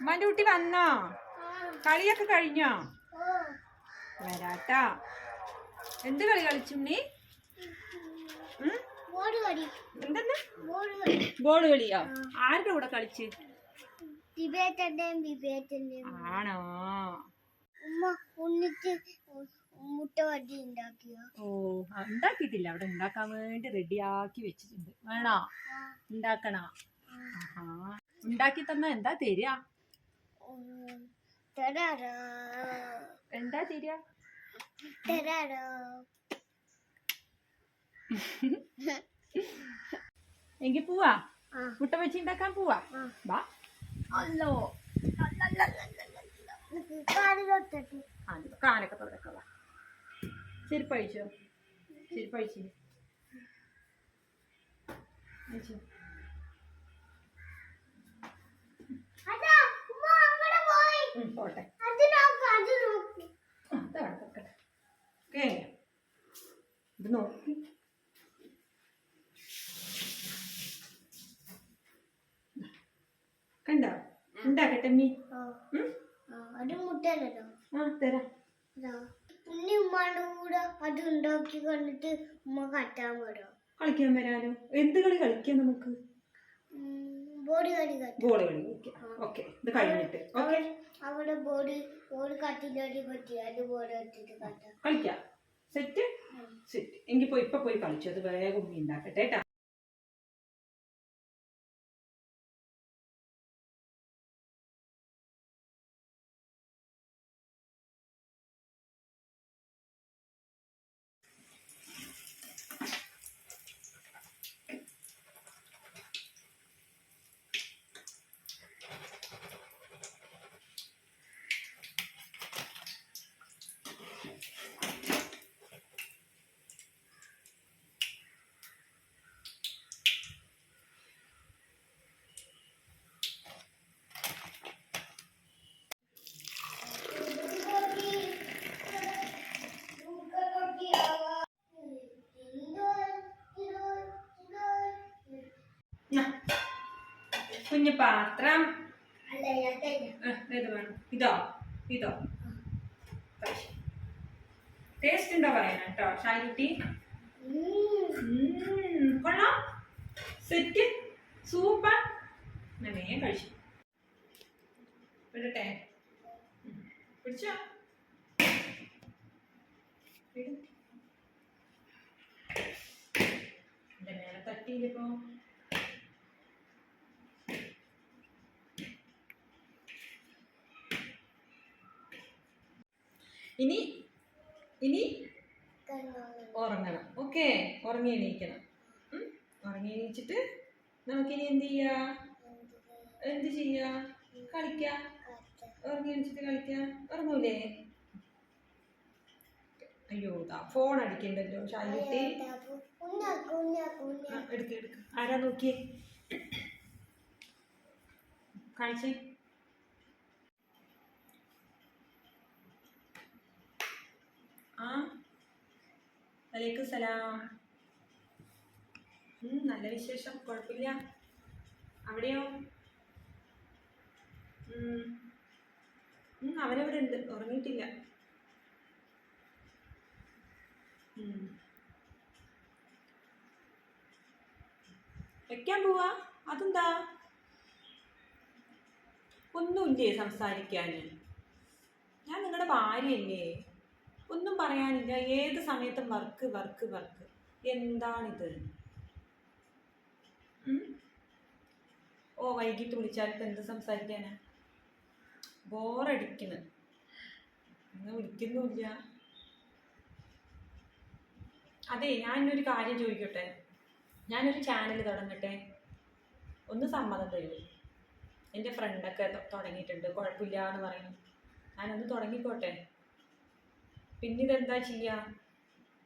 ഉമ്മാന്റെ കുട്ടി വന്നോ? കളിയൊക്കെ കഴിഞ്ഞോ? വരാട്ടാ. എന്ത് കളി കളിച്ചുണ്ണി എന്തെന്ന്? ബോൾ കളിയോ? ആരുടെ കൂടെ കളിച്ച്? ആണോ? ഓ ഉണ്ടാക്കിയിട്ടില്ല. അവിടെ ഉണ്ടാക്കാൻ വേണ്ടി റെഡിയാക്കി വെച്ചിട്ടുണ്ട്. വേണോ? ഉണ്ടാക്കണോ? ഉണ്ടാക്കി തന്നാ എന്താ തരിക? എന്താ തരാറോ എങ്കിൽ പോവാ? മുട്ട വെച്ച് ഉണ്ടാക്കാൻ പോവാ? ബാ. അല്ലോ. കാലൊക്കെ തുടക്ക ചെരുപ്പഴിച്ചോ ചെരുപ്പഴിച്ചു അഴിച്ചോ അതാ ഉമ്മ അങ്ങോട്ട് പോയി ഉം, പോട്ടെ. നോക്ക് ഇത് കണ്ടോ? ഉണ്ടാക്കട്ടെ മീ ആ. ഉം? ആ, അത് മുട്ടല്ലോ ആ തരാം. ഉണ്ണി ഉമ്മാന്റെ കൂടെ അത് ഉണ്ടാക്കി കണ്ടിട്ട് ഉമ്മ കട്ടാൻ വരോ. കളിക്കാൻ വരാനോ? എന്ത് കളി കളിക്കാം നമുക്ക്? ബോഡി കളി ബോഡി ബോൾ കളി കളിക്കാം ഓക്കെ. ഇത് കഴിഞ്ഞിട്ട്. ഓക്കെ. അവിടെ ബോഡി ബോഡി കട്ടിലോട്ട് പറ്റി അത് ബോഡി ഇട്ടിട്ട് കട്ട. കളിക്കാം. സെറ്റ്? സെറ്റ്. എങ്കിൽ പോയി ഇപ്പൊ പോയി കളിച്ചു. അത് വേഗം ഉണ്ടാക്കട്ടെ കേട്ടാ? കുഞ്ഞു പാത്രം. ഏത് വേണം. ഇതോ ഇതോ. ടേസ്റ്റ് ഉണ്ടോ പറയണം കേട്ടോ ഷാരുട്ടി കൊള്ളാം. സെറ്റ് സൂപ്പർ ഞാൻ കഴിച്ചു. വിടട്ടെ. പിടിച്ചോ. എന്റെ മേലെ തട്ടിയില്ലപ്പോ ഇനി ഇനി? ഉറങ്ങണം. ഓക്കെ ഉറങ്ങി എണീക്കണം? ഉറങ്ങി എണീച്ചിട്ട് നമുക്കിനി എന്ത് ചെയ്യാ? എന്ത് ചെയ്യാ? കളിക്ക? ഉറങ്ങി എണീച്ചിട്ട് കളിക്ക? ഉറങ്ങൂലേ? അയ്യോ ഫോൺ അടിക്കണ്ടല്ലോ. ഷായുട്ടി എടുക്ക എടുക്ക്. ആരാ നോക്കിയേ? കാണിച്ചേ ആ വലൈക്കും സലാം. നല്ല വിശേഷം. കുഴപ്പമില്ല. അവിടെയോ? അവനവിടെ ഉണ്ട്. ഉറങ്ങിയിട്ടില്ല. വെക്കാൻ പോവാ. അതെന്താ? ഒന്നുമില്ലേ സംസാരിക്കാൻ ഞാൻ നിങ്ങളുടെ ഭാര്യയല്ലേ ഒന്നും പറയാനില്ല. ഏത് സമയത്തും വർക്ക് വർക്ക് വർക്ക്. എന്താണിത്? ഓ വൈകിട്ട് വിളിച്ചാൽ എന്ത് സംസാരിക്കാനാ? ബോറടിക്കുന്നു ഇന്ന് വിളിക്കുന്നുമില്ല അതെ ഞാനൊരു കാര്യം ചോദിക്കട്ടെ? ഞാനൊരു ചാനൽ തുടങ്ങട്ടെ? ഒന്ന് സമ്മതം തരൂ. എന്റെ ഫ്രണ്ടൊക്കെ തുടങ്ങിയിട്ടുണ്ട്. കുഴപ്പമില്ല എന്ന് പറയുന്നു. ഞാനൊന്ന് തുടങ്ങിക്കോട്ടെ? പിന്നെ ഇതെന്താ ചെയ്യുക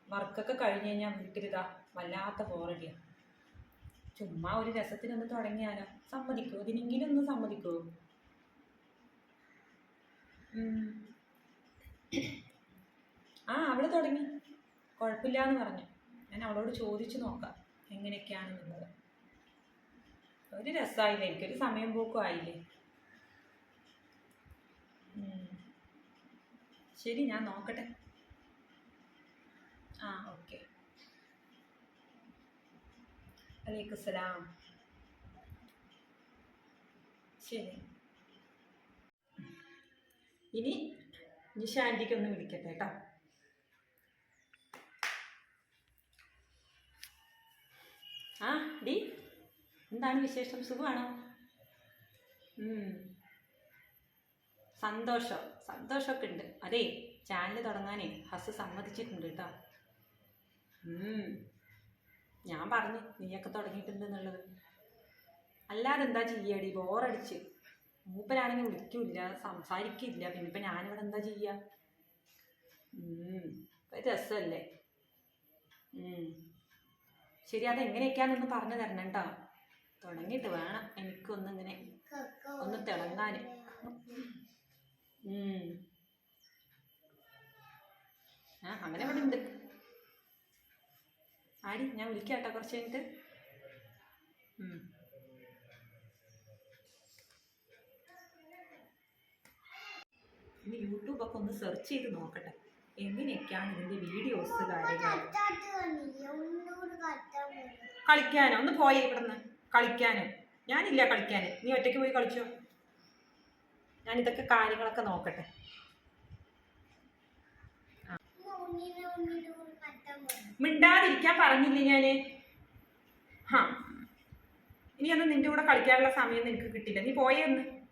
വർക്കൊക്കെ കഴിഞ്ഞ് കഴിഞ്ഞാൽ വീട്ടിലിതാ വല്ലാത്ത ബോറടിയാണ് ചുമ്മാ ഒരു രസത്തിനൊന്ന് തുടങ്ങിയാലോ? സമ്മതിക്കോ? ഇതിനെങ്കിലും ഒന്ന് സമ്മതിക്കോ? ആ അവൾ തുടങ്ങി. കുഴപ്പമില്ല എന്ന് പറഞ്ഞു. ഞാൻ അവളോട് ചോദിച്ചു നോക്കാം എങ്ങനെയൊക്കെയാണെന്നുള്ളത് ഒരു രസമായില്ലേ എനിക്കൊരു സമയം പോക്കും ആയില്ലേ? ശരി ഞാൻ നോക്കട്ടെ. വലൈക്കും സലാം. ശരി. ഇനി ആന്റിക്ക് ഒന്ന് വിളിക്കട്ടെ കേട്ടോ. ആ ഡി. എന്താണ് വിശേഷം? സുഖമാണോ. സന്തോഷം. സന്തോഷമൊക്കെ ഉണ്ട്. അതെ ചാനൽ തുടങ്ങാനേ ഹസ് സമ്മതിച്ചിട്ടുണ്ട് കേട്ടോ. ഞാൻ പറഞ്ഞു നീയൊക്കെ തുടങ്ങിയിട്ടുണ്ടെന്നുള്ളത് അല്ലാതെ എന്താ ചെയ്യടി? ബോറടിച്ച്. മൂപ്പരാണെങ്കിൽ വിളിക്കില്ല സംസാരിക്കില്ല. പിന്നെ ഇപ്പം ഞാനിവിടെ എന്താ ചെയ്യുക രസമല്ലേ. ശരി അതെങ്ങനെയൊക്കെയാണെന്ന് പറഞ്ഞു തരണം കേട്ടോ തുടങ്ങിയിട്ട് വേണം എനിക്കൊന്നിങ്ങനെ ഒന്ന് തിളങ്ങാൻ. ആ അങ്ങനെ ഇവിടെ ഉണ്ട് ആടി ഞാൻ വിളിക്കാം കേട്ടോ കുറച്ച് കഴിഞ്ഞിട്ട്. ഇനി യൂട്യൂബൊക്കെ ഒന്ന് സെർച്ച് ചെയ്ത് നോക്കട്ടെ. എങ്ങനെയൊക്കെയാണ് ഇതിന്റെ വീഡിയോസ് കളിക്കാനോ? ഒന്ന് പോയേ ഇവിടുന്ന്. കളിക്കാനോ. ഞാനില്ല കളിക്കാൻ നീ ഒറ്റയ്ക്ക് പോയി കളിച്ചോ? ഞാൻ ഇതൊക്കെ കാര്യങ്ങളൊക്കെ നോക്കട്ടെ. ഒന്നിനെ ഒന്നിനെ കൂടി കട്ടാൻ പോയി മിണ്ടാതിരിക്കാൻ പറഞ്ഞില്ലേ ഞാൻ? ഹാ. ഇനി അന്ന് നിന്റെ കൂടെ കളിക്കാനുള്ള സമയം നിനക്ക് കിട്ടില്ല. നീ പോയേ ഒന്ന്.